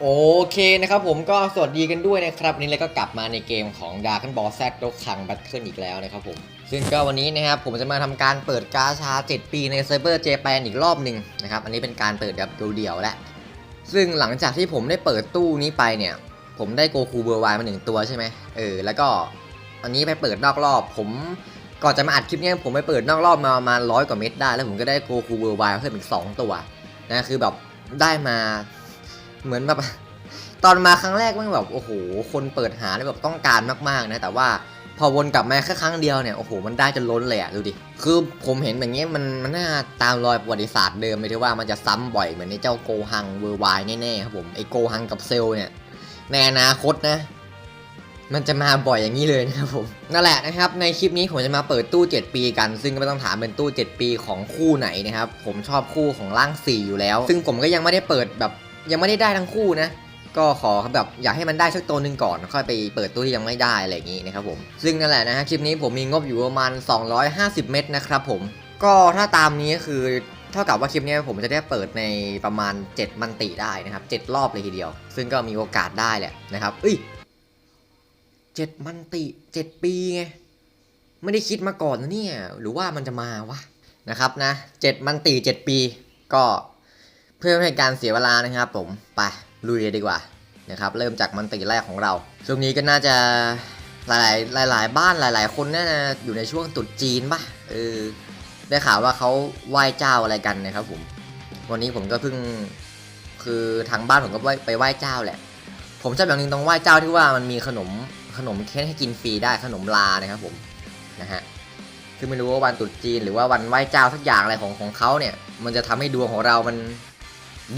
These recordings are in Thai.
โอเคนะครับผมก็สวัสดีกันด้วยนะครับวันนี้เราก็กลับมาในเกมของ Dragon Ball Z ดกขัง Battle อีกแล้วนะครับผมซึ่งก็วันนี้นะครับผมจะมาทำการเปิดกาชา 7 ปีในเซิร์ฟเวอร์เจแปนอีกรอบหนึ่งนะครับ อันนี้เป็นการเปิดแบบเดี่ยวๆแล้วซึ่งหลังจากที่ผมได้เปิดตู้นี้ไปเนี่ย ผมได้โกคูเบอร์ไวมาหนึ่งตัวใช่ไหมเออแล้วก็อันนี้ไปเปิดนอกรอบ ผมก่อนจะมาอัดคลิปเนี้ยผมไปเปิดนอกรอบมาประมาณร้อยกว่าเม็ดได้แล้วผมก็ได้โกคูเบอร์ไวเพิ่มอีกสองตัวนะคือแบบได้มา เหมือนแบบตอนมาครั้งแรกมันแบบโอ้โหคนเปิดหาแล้วแบบต้องการมากๆนะแต่ว่าพอวนกลับมาแค่ครั้งเดียวเนี่ยโอ้โหมันได้จนล้นเลยอะดูดิคือผมเห็นแบบนี้มันมันน่าตามรอยประวัติศาสตร์เดิมเลยที่ว่ามันจะซ้ำบ่อยเหมือนในเจ้าโกฮังเวอร์ไวแน่ๆครับผมไอโกฮังกับเซลเนี่ยในอนาคตนะ มันจะมาบ่อยอย่างนี้เลยนะครับผมนั่นแหละนะครับ ในคลิปนี้ผมจะมาเปิดตู้ 7 ปีกัน ซึ่งก็ไม่ต้องถามเป็นตู้ 7 ปีของคู่ไหนนะครับผมชอบคู่ของร่าง 4 อยู่แล้ว ซึ่งผมก็ยังไม่ได้เปิดแบบ ยังไม่ได้ได้ทั้งคู่นะก็ขอแบบอยากให้มันได้สักตัวหนึ่งก่อนค่อยไปเปิดตู้ที่ยังไม่ได้อะไรอย่างนี้นะครับผมซึ่งนั่นแหละนะฮะคลิปนี้ผมมีงบอยู่ประมาณ 250 เม็ดนะครับผมก็ถ้าตามนี้คือเท่ากับว่าคลิปนี้ผมจะได้เปิดในประมาณ 7 มันติได้นะครับ 7 รอบเลยทีเดียว ซึ่งก็มีโอกาสได้แหละนะครับเอ้ยเจ็ดมันติ 7 ปีไงไม่ได้คิดมาก่อนนะเนี่ยหรือว่ามันจะมาวะนะครับนะ7มันติ 7 ปีก็ พื่อไม่ให้การเสียเวลานะครับผมไปลุยเลยดีกว่านะครับเริ่มจากมันติแรกของเรา ช่วงนี้ก็น่าจะหลายๆหลายบ้านหลาย ๆ คนน่าจะอยู่ในช่วงตรุษจีนป่ะเออได้ข่าวว่าเขาไหว้เจ้าอะไรกันนะครับผมวันนี้ผมก็เพิ่งคือทางบ้านผมก็ไปไหว้เจ้าแหละ ผมชอบอย่างหนึงตรงไหว้เจ้าที่ว่ามันมีขนมขนมเค้กให้กินฟรีได้ขนมลานะครับผมนะฮะคือไม่รู้ว่าวันตรุษจีนหรือว่าวันไหว้เจ้าสักอย่างอะไรของของเขาเนี่ย มันจะทำให้ดวงของเรามัน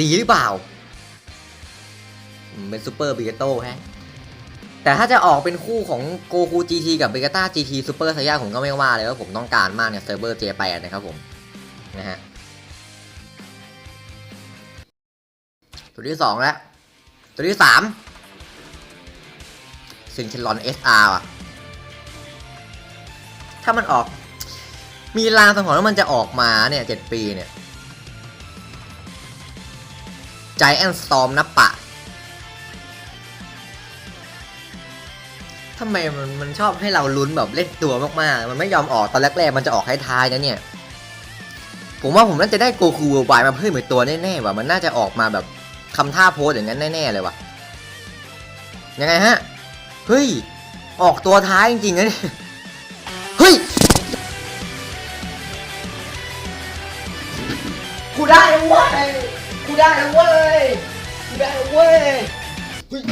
ดีหรือเปล่า เป็นซูเปอร์บิเกโต้ฮะ แต่ถ้าจะออกเป็นคู่ของโกคูจีทีกับเบกาต้าจีทีซูเปอร์ไซย่าผมก็ไม่ว่าเลยว่าผมต้องการมากเนี่ยเซิร์ฟเวอร์เจแปนนะครับผม นะฮะตัวที่สองแล้ว ตัวที่สามซินเชลอนเอสอาร์อะ ถ้ามันออก มีลางสังหรณ์ว่ามันจะออกมาเนี่ยเจ็ดปีเนี่ย จแอนสตอมนับปะทำไมมันมันชอบให้เราลุ้นแบบเล่นตัวมากๆ มันไม่ยอมออกตอนแรกๆ มันจะออกท้ายๆนะเนี่ย ผมว่าผมน่าจะได้โกคูวอร์ไวมาเพิ่มอีกตัวแน่ๆว่ะ มันน่าจะออกมาแบบคำท่าโพสอย่างนั้นแน่ๆเลยว่ะ ยังไงฮะ เฮ้ย ออกตัวท้ายจริงๆนะเนี่ย เฮ้ย กูได้แล้วเว้ย ได้แล้วเว้ยกูได้แล้วเว้ยเฮ้ย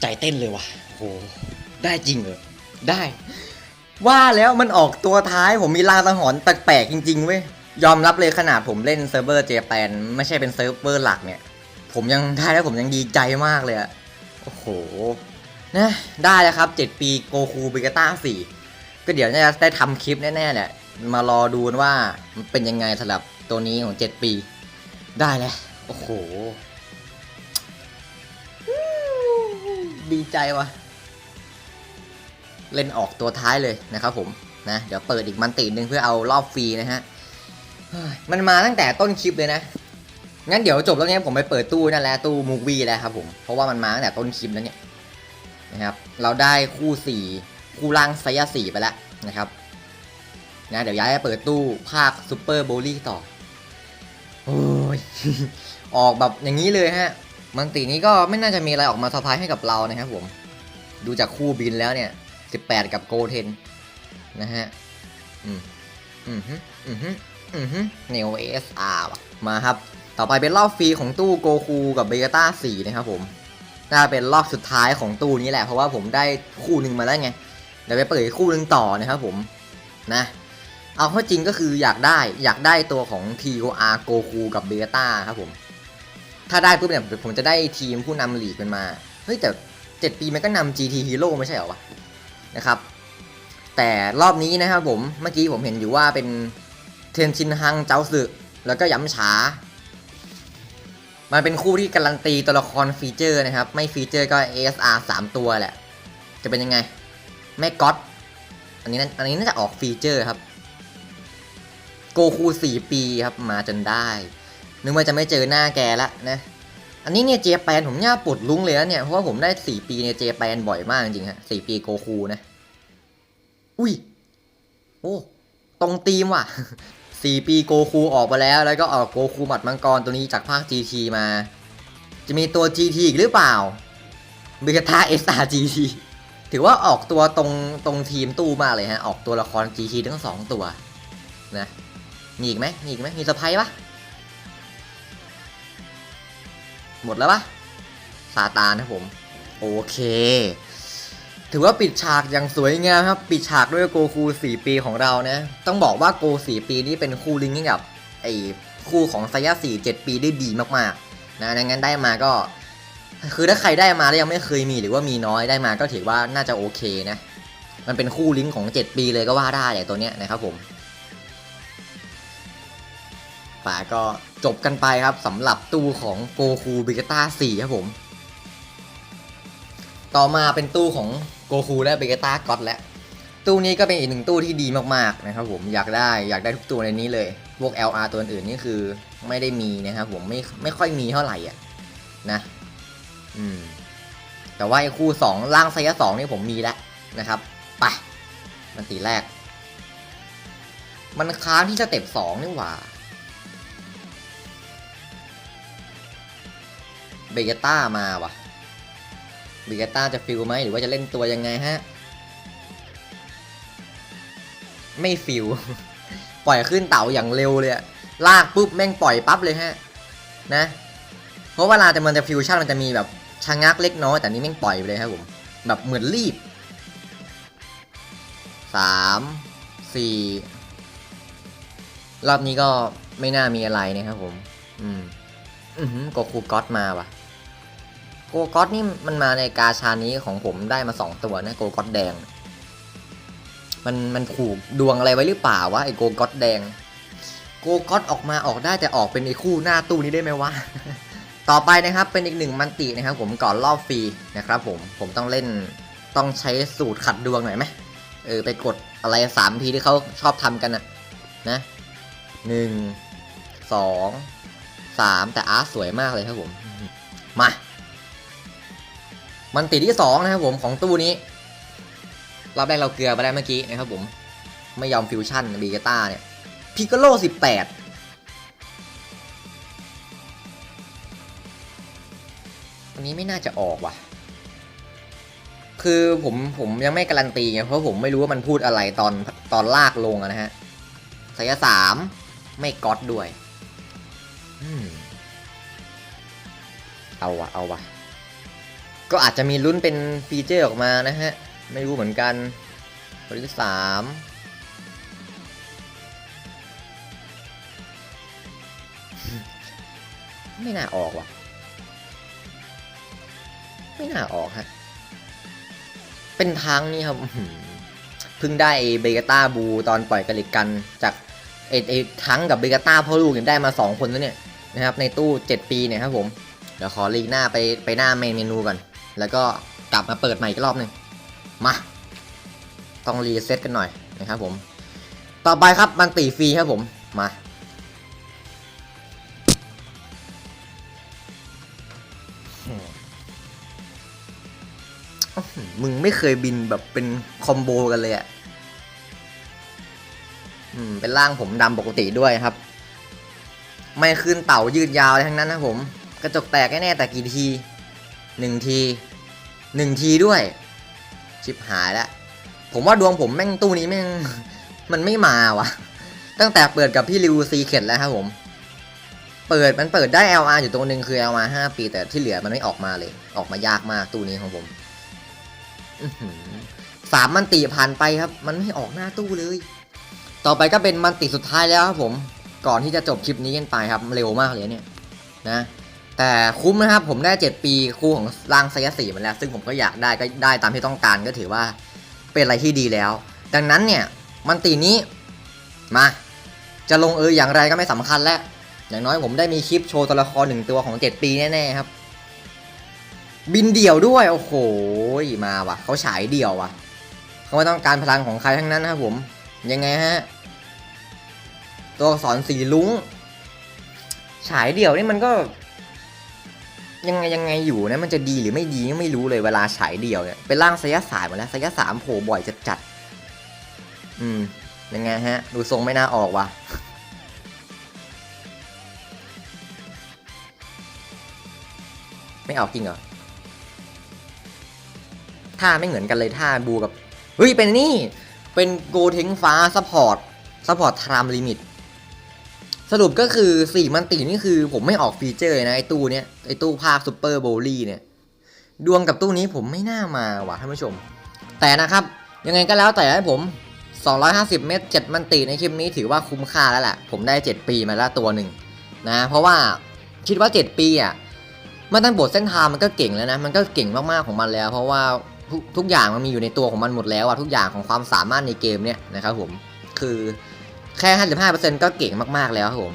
ใจเต้นเลยว่ะโหได้จริงเหรอได้ ว่าแล้วมันออกตัวท้ายผมมีลางสังหรณ์แปลกๆจริงๆเว้ยยอมรับเลยขนาดผมเล่นเซิร์ฟเวอร์เจแปนไม่ใช่เป็นเซิร์ฟเวอร์หลักเนี่ย ผมยังได้แล้วผมยังดีใจมากเลยอะโอ้โหนะได้แล้วครับ 7 ปีโกคูเบกาต้า4ก็เดี๋ยวน่าจะได้ทำคลิปแน่ๆแหละมารอดูว่ามันเป็นยังไงสำหรับตัวนี้ของ 7 ปี ได้แล้ว โอ้โห ดีใจว่ะเล่นออกตัวท้ายเลยนะครับผมนะเดี๋ยวเปิดอีกมันติหนึ่งเพื่อเอารอบฟรีนะฮะมันมาตั้งแต่ต้นคลิปเลยนะ งั้นเดี๋ยวจบแล้วเนี้ยผมไปเปิดตู้นั่นแหละตู้มูวี่แล้วครับผมเพราะว่ามันมาตั้งแต่ต้นคลิปแล้วเนี่ยนะครับ เราได้คู่สี่คู่ล่างไซยาสี่ไปแล้วนะครับนะเดี๋ยวย้ายไปเปิดตู้ภาคซูเปอร์โบลี่ต่อโอ้ยออกแบบอย่างนี้เลยฮะมันตินี้ก็ไม่น่าจะมีอะไรออกมาเซอร์ไพรส์ให้กับเรานะครับผมดูจากคู่บินแล้วเนี่ย18กับโกเทนนะฮะอืมอืมฮึอืมฮึอืมฮึเนโอเอสอาร์มาครับ ต่อไปเป็นรอบฟรีของตู้โกคูกับเบกาต้า4นะครับผมน่าเป็นรอบสุดท้ายของตู้นี้แหละ เพราะว่าผมได้คู่หนึ่งมาแล้วไงเดี๋ยวไปเปิดคู่หนึ่งต่อนะครับผมนะเอาข้าจริงก็คืออยากได้อยากได้ตัวของ TOR โกคูกับเบต้าครับผม ถ้าได้ปุ๊บเนี่ยผมจะได้ทีมผู้นำหลีกมันมา เฮ้ย แต่7ปีมันก็นำ GT Hero ไม่ใช่เหรอวะนะครับ แต่รอบนี้นะครับผมเมื่อกี้ผมเห็นอยู่ว่าเป็นเทนชินฮังเจ้าสึแล้วก็ย้ำฉา มันเป็นคู่ที่การันตีตัวละครฟีเจอร์นะครับ ไม่ฟีเจอร์ก็ ASR 3 ตัวแหละ จะเป็นยังไง แม่ก๊อตอันนี้นั่นอันนี้น่าจะออกฟีเจอร์ครับ โกคู4 ปีครับมาจนได้ นึกว่าจะไม่เจอหน้าแกละนะ อันนี้เนี่ยเจแปนผมย่าปวดลุ้งเลยนะเนี่ย เพราะว่าผมได้ 4 ปีเนี่ยเจแปนบ่อยมากจริงๆฮะ4ปีโกคูนะ อุ้ย โอ้ ตรงตีมว่ะ 4 ปีโกคูออกมาแล้ว แล้วก็ออกโกคูหมัดมังกรตัวนี้จากภาค GT มา จะมีตัว GT อีกหรือเปล่าเบกตา SRGT ถือว่าออกตัวตรงตรงทีมตู้มากเลยฮะ ออกตัวละคร GT ทั้งสองตัวนะมีอีกไหมมีอีกไหมมีสไปปะหมดแล้วปะซาตานนะผม โอเค ถือว่าปิดฉากอย่างสวยงามครับ ปิดฉากด้วยโกคู 4 ปีของเรานะ ต้องบอกว่าโก 4 ปีนี้เป็นคู่ลิงก์กับไอ้คู่ของไซยะ4 7 ปีได้ดีมากๆนะดังนั้นได้มาก็ คือถ้าใครได้มาแล้วยังไม่เคยมีหรือว่ามีน้อยได้มาก็ถือว่าน่าจะโอเคนะ มันเป็นคู่ลิงก์ของ 7 ปีเลยก็ว่าได้อย่างตัวเนี้ยนะครับผมป่าก็จบกันไปครับสำหรับตู้ของโกคูบิกต้า4ครับผม ต่อมาเป็นตู้ของโกคูและเบเกต้าก็อตแล้วตู้นี้ก็เป็นอีกหนึ่งตู้ที่ดีมากๆนะครับผมอยากได้อยากได้ทุกตัวในนี้เลย พวก LR ตัวอื่นนี่คือไม่ได้มีนะครับผมไม่ไม่ค่อยมีเท่าไหร่อะนะอืมแต่ว่าไอ้คู่ 2 ล่างไซยะสองนี่ผมมีแล้วนะครับไปมันตีแรก มันค้างที่สเต็ปสองนี่หว่าเบเกต้ามาว่ะ บิกาต้าจะฟิลไหมหรือว่าจะเล่นตัวยังไงฮะ ไม่ฟิลปล่อยขึ้นเต่าอย่างเร็วเลยอะลากปุ๊บแม่งปล่อยปั๊บเลยฮะ นะ เพราะเวลาจะมันจะฟิวชั่นมันจะมีแบบชะงักเล็กน้อย แต่นี้แม่งปล่อยไปเลยครับผม แบบเหมือนรีบสามสี่รอบนี้ก็ไม่น่ามีอะไรนะครับผม อืม อือหือโกคูก็อตมาว่ะ โกก็อตนี่มันมาในกาชานี้ของผมได้มาสองตัวนะโกก็อตแดง มันมันผูกดวงอะไรไว้หรือเปล่าวะไอโกก็อตแดง โกก็อตออกมาออกได้แต่ออกเป็นไอคู่หน้าตู้นี้ได้ไหมวะ ต่อไปนะครับเป็นอีกหนึ่งมันตินะครับ ผมก่อนรอบฟรีนะครับผมผมต้องเล่นต้องใช้สูตรขัดดวงหน่อยไหมเออไปกดอะไรสามทีที่เขาชอบทำกันนะนะหนึ่งสองสามแต่อาร์ตสวยมากเลยครับผม มา มันติดที่สองนะครับผมของตู้นี้รอบแรกเราเกลือไปแล้เมื่อกี้นะครับผมไม่ยอมฟิวชั่นบีเกต้าเนี่ยพิกโลสิบแปดอันนี้ไม่น่าจะออกว่ะ คือผมผมยังไม่การันตีไงเพราะผมไม่รู้ว่ามันพูดอะไรตอนตอนลากลงนะฮะสายสามไม่ก๊อตด้วยอเอาวะเอาวะ ก็อาจจะมีลุ้นเป็นฟีเจอร์ออกมานะฮะ ไม่รู้เหมือนกันตัวที่สามไม่น่าออกว่ะ ไม่น่าออกฮะ เป็นทางนี้ครับเพิ่งได้เบกาต้าบูตอนปล่อยกระลิกกัน จากไอ้ไอ้ทั้งกับเบกาต้าพ่อลูกเนี่ยได้มา 2 คนแล้วเนี่ยนะครับในตู้ 7 ปีเนี่ยครับผม เดี๋ยวขอลีกหน้าไปไปหน้าเมนเมนูก่อน แล้วก็กลับมาเปิดใหม่อีกรอบหนึ่งมา ต้องรีเซ็ตกันหน่อยนะครับผม ต่อไปครับมันตีฟรีครับผมมามึงไม่เคยบินแบบเป็นคอมโบกันเลยอะ่ะเป็นร่างผมดำปกติด้วยครับ ไม่ขึ้นเต่ายืดยาวอะไรทั้งนั้นนะผม กระจกแตกแน่แต่กี่ทีหนึ่งที หนึ่งทีด้วย ชิบหายแล้ว ผมว่าดวงผมแม่งตู้นี้แม่ง มันไม่มาวะตั้งแต่เปิดกับพี่ริวซีเข็ดแล้วครับผม เปิดมันเปิดได้ LR อยู่ตรงนึงคือ LR 5 ปี แต่ที่เหลือมันไม่ออกมาเลย ออกมายากมากตู้นี้ของผมสามมันติผ่านไปครับ มันไม่ออกหน้าตู้เลย ต่อไปก็เป็นมันติสุดท้ายแล้วครับผม ก่อนที่จะจบคลิปนี้กันไปครับ เร็วมากเลยเนี่ย นะ แต่คุ้มนะครับผมได้ 7 ปีคู่ของร่างไซยะสีมาแล้ว ซึ่งผมก็อยากได้ก็ได้ตามที่ต้องการก็ถือว่าเป็นอะไรที่ดีแล้ว ดังนั้นเนี่ยมันตีนี้มา จะลงเอยอย่างไรก็ไม่สำคัญแล้วอย่างน้อยผมได้มีคลิปโชว์ตัวละครหนึ่งตัวของ 7 ปีแน่ๆครับ บินเดี่ยวด้วย โอ้โหมาว่ะเขาฉายเดี่ยวว่ะเขาไม่ต้องการพลังของใครทั้งนั้นนะครับผมยังไงฮะตัวอักษรสีลุ้ง ฉายเดี่ยวนี่มันก็ ยังไงยังไงอยู่นะมันจะดีหรือไม่ดีไม่รู้เลยเวลาฉายเดี่ยวเนี่ยเป็นร่างไสยศาสตร์หมดแล้วไสยสามโผล่บ่อยจัดจัดอืมยังไงฮะ ดูทรงไม่น่าออกว่ะไม่ออกจริงเหรอท่าไม่เหมือนกันเลยท่าบูกับเฮ้ยเป็นนี่เป็นโกเทงฟ้าซัพพอร์ตซัพพอร์ตไทม์ลิมิต สรุปก็คือสี่มันตีนี่คือผมไม่ออกฟีเจอร์เลยนะไอตู้เนี้ยไอตู้ภาคซูเปอร์โบลี่เนี่ยดวงกับตู้นี้ผมไม่น่ามาว่ะท่านผู้ชม แต่นะครับ ยังไงก็แล้วแต่ให้ผม 250 เมตร 7 มันตีในคลิปนี้ถือว่าคุ้มค่าแล้วแหละผมได้ 7 ปีมาแล้วตัวหนึ่งนะ เพราะว่าคิดว่า 7 ปีอะมันตั้งบทเส้นทางมันก็เก่งแล้วนะ มันก็เก่งมากๆของมันแล้ว เพราะว่าทุกทุกอย่างมันมีอยู่ในตัวของมันหมดแล้วอะทุกอย่างของความสามารถในเกมเนี้ยนะครับผมคือ แค่ 55%ก็เก่งมากๆแล้วครับผม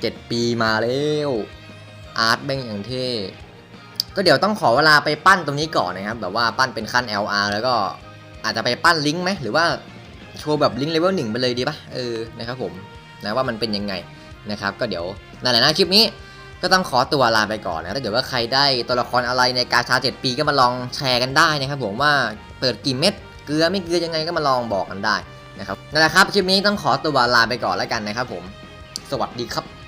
เจ็ดปีมาแล้วอาร์ตแม่งอย่างเท่ก็เดี๋ยวต้องขอเวลาไปปั้นตรงนี้ก่อนนะครับ แบบว่าปั้นเป็นขั้น LR แล้วก็อาจจะไปปั้นลิงก์ไหมหรือว่าโชว์แบบลิงก์เลเวลหนึ่งไปเลยดีปะเออนะครับผมนะว่ามันเป็นยังไงนะครับ ก็เดี๋ยวนั่นแหละนะคลิปนี้ก็ต้องขอตัวลาไปก่อนนะถ้าเกิดว่าใครได้ตัวละครอะไรในกาชา7ปีก็มาลองแชร์กันได้นะครับผมว่าเปิดกี่เม็ดเกลือไม่เกลือยังไงก็มาลองบอกกันได้ นะครับนั่นแหละครับคลิปนี้ต้องขอตัวลาไปก่อนแล้วกันนะครับผม สวัสดีครับ